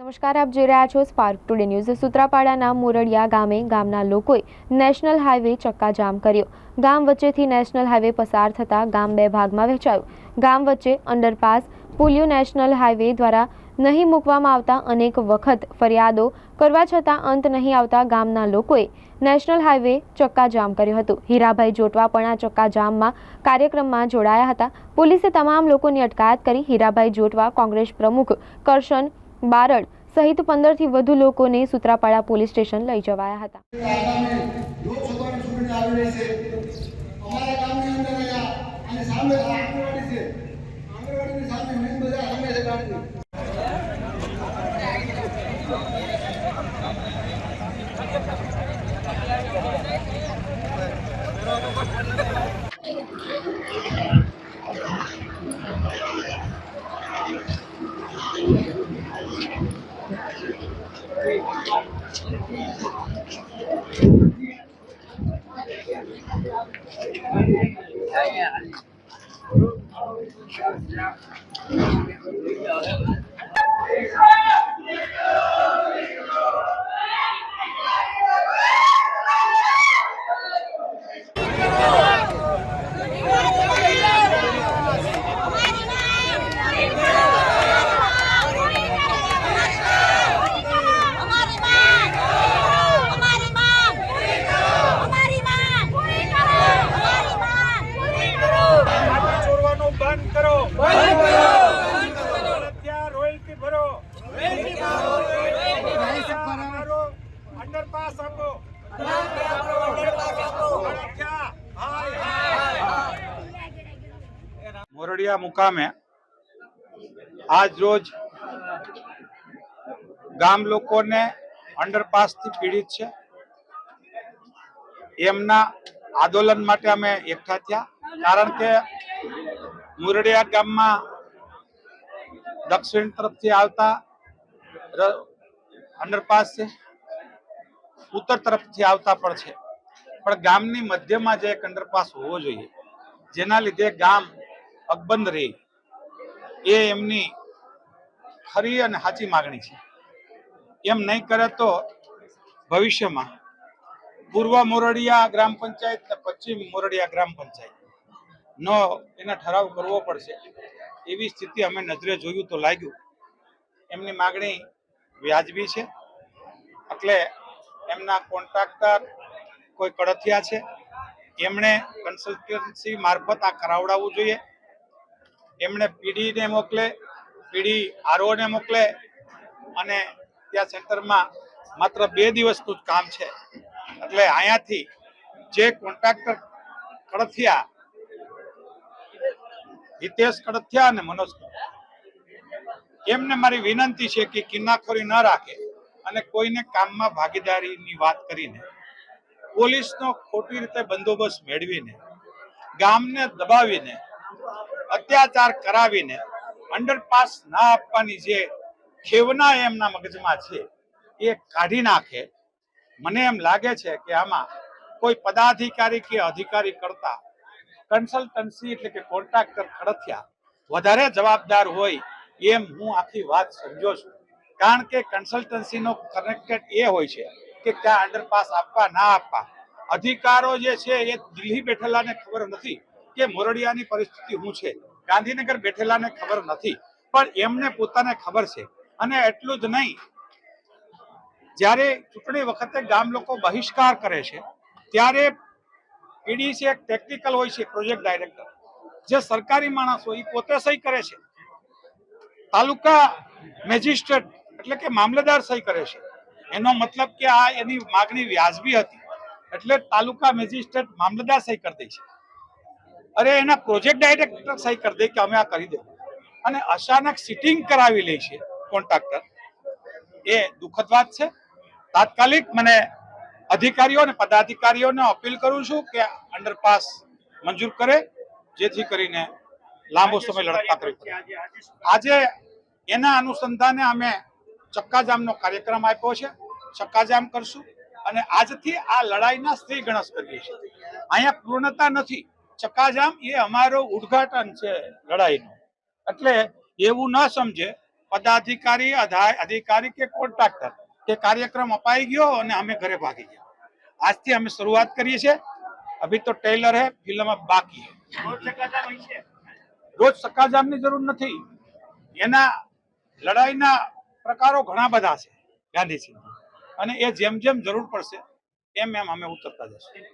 નમસ્કાર, આપ જોઈ રહ્યા છો સ્પાર્ક ટુડે ન્યૂઝ સુત્રાપાડાના મોરડિયા ગામે ગામના લોકોએ નેશનલ હાઈવે ચક્કાજામ કર્યો. ગામ વચ્ચેથી નેશનલ હાઈવે પસાર થતાં ગામ બે ભાગમાં વહેંચાયું. ગામ વચ્ચે અંડરપાસ, પુલિયો નેશનલ હાઈવે દ્વારા નહીં મૂકવામાં આવતા અનેક વખત ફરિયાદો કરવા છતાં અંત નહીં આવતા ગામના લોકોએ નેશનલ હાઈવે ચક્કાજામ કર્યું હતું. હીરાભાઈ જોટવા પણ આ ચક્કાજામમાં કાર્યક્રમમાં જોડાયા હતા. પોલીસે તમામ લોકોની અટકાયત કરી હીરાભાઈ જોટવા કોંગ્રેસ પ્રમુખ કરશન બારડ સહિત પંદરથી વધુ લોકોને સુત્રાપાડા પોલીસ સ્ટેશન લઈ જવાયા હતા. Thank લોકસભાની ચૂંટણી આવી રહી છે અમારા ગામની અંદર અહીંયા અને સામે આંગણવાડી છે આંગણવાડીની સામે મેન બજાર સામે છે ગામની અમારી માંગ અમારી માંગ અમારી માંગ અમારી માંગ લાકડી ચોરવાનું બંધ કરો હત્યા રોયલ્ટી ભરો પૈસા ભરો અંડરપાસ આપો હત્યા, હાય, હાય. મુકામે આજ રોજ ગામ લોકોને અંડરપાસથી પીડિત છે. એમના આંદોલન માટે અમે એકઠા થયા. કારણ કે મુરડિયા ગામમાં દક્ષિણ તરફથી આવતા અંડરપાસ છે. ઉત્તર તરફથી આવતા પણ છે. પણ ગામની મધ્યમાં જે એક અંડરપાસ હોવો જોઈએ. જેના લીધે ગામ અકબંધ રહે એ એમની ખરી અને સાચી માગણી છે. એમ નહીં કરે તો ભવિષ્યમાં પૂર્વ મોરડિયા ગ્રામ પંચાયત ને પશ્ચિમ મોરડિયા ગ્રામ પંચાયત નો એના ઠરાવ કરવો પડશે. એવી સ્થિતિ અમે નજરે જોયું તો લાગ્યું. એમની માગણી વ્યાજબી છે. એટલે એમના કોન્ટ્રાક્ટર કોઈ કડથિયા છે. એમણે કન્સલ્ટન્સી મારફત આ કરાવડાવવું જોઈએ. એમણે પીડીને મોકલે, પીડી આરઓને મોકલે અને ત્યાં સેન્ટરમાં માત્ર બે દિવસનું જ કામ છે. એટલે અહીંયાથી જે કોન્ટ્રાક્ટર કડથિયા, હિતેશ કડથિયા અને મનોજ એમને મારી વિનંતી છે કે કિન્નાખોરી ન રાખે અને કોઈને કામમાં ભાગીદારીની વાત કરીને પોલીસનો ખોટી રીતે બંદોબસ્ત મેળવીને, ગામને દબાવીને અત્યાચાર કરાવીને અંડરપાસ ના આપવાની જે ખેવના એમના મગજમાં છે, એ કાઢી નાખે. મને એમ લાગે છે કે આમાં કોઈ પદાધિકારી કે અધિકારી કરતા કન્સલ્ટન્સી એટલે કે કોન્ટ્રાક્ટર ખડથિયા વધારે જવાબદાર હોય એમ હું આખી વાત સમજો છું. કારણ કે કન્સલ્ટન્સીનો કનેક્ટેડ એ હોય છે કે ક્યાં અંડરપાસ આપવા ના આપવા. અધિકારો જે છે એ દિલ્હી બેઠેલાને ખબર નથી. કે મોરડિયાની પરિસ્થિતિ શું છે? ગાંધીનગર બેઠેલાને ખબર નથી, પણ એમને પોતાને ખબર છે. અને એટલું જ નહીં, જ્યારે ચૂંટણી વખતે ગામ લોકો બહિષ્કાર કરે છે, ત્યારે પીડીસી એક ટેકનિકલ હોય છે પ્રોજેક્ટ ડાયરેક્ટર જે સરકારી માણસ હોય એ પોતે સહી કરે છે. તાલુકા મેજિસ્ટ્રેટ એટલે કે મામલેદાર સહી કરે છે. એનો મતલબ કે આ એની માગણી વ્યાજબી હતી. એટલે તાલુકા મેજિસ્ટ્રેટ મામલતદાર સહી કરી દે છે. અરે એના પ્રોજેક્ટ ડાયરેક્ટર સહી કરી દે કે અમે આ કરી દે અને અચાનક સિટિંગ કરાવી લે છે કોન્ટ્રાક્ટર. એ દુઃખદ વાત છે. તાત્કાલિક મને અધિકારીઓ અને પદાધિકારીઓને અપીલ કરું છું કે અંડરપાસ મંજૂર કરે જેથી કરીને લાંબો સમય લડત કરી પડે. આજે એના અનુસંધાને અમે ચક્કાજામનો કાર્યક્રમ આપ્યો છે. ચક્કાજામ કરશું. અને આજથી આ લડાઈના સ્ત્રી ગણસ કરીએ છીએ. અહીંયા પૂર્ણતા નથી. ચક્કાજામ એ અમારો ઉદ્ઘાટન છે લડાઈનું. એટલે એવું ન સમજે પદાધિકારી અધિકારી કે કોન્ટ્રાક્ટર કે કાર્યક્રમ અપાઈ ગયો અને અમે ઘરે ભાગી ગયા. આજથી અમે શરૂઆત કરીએ છીએ. અભી તો ટેલર હે ફિલ્મ બાકી રોજ સક્કાજામની જરૂર નથી. એના લડાઈના પ્રકારો ઘણા બધા છે ગાંધીજી અને એ જેમ જેમ જરૂર પડશે એમ એમ અમે ઉતરતા જશું.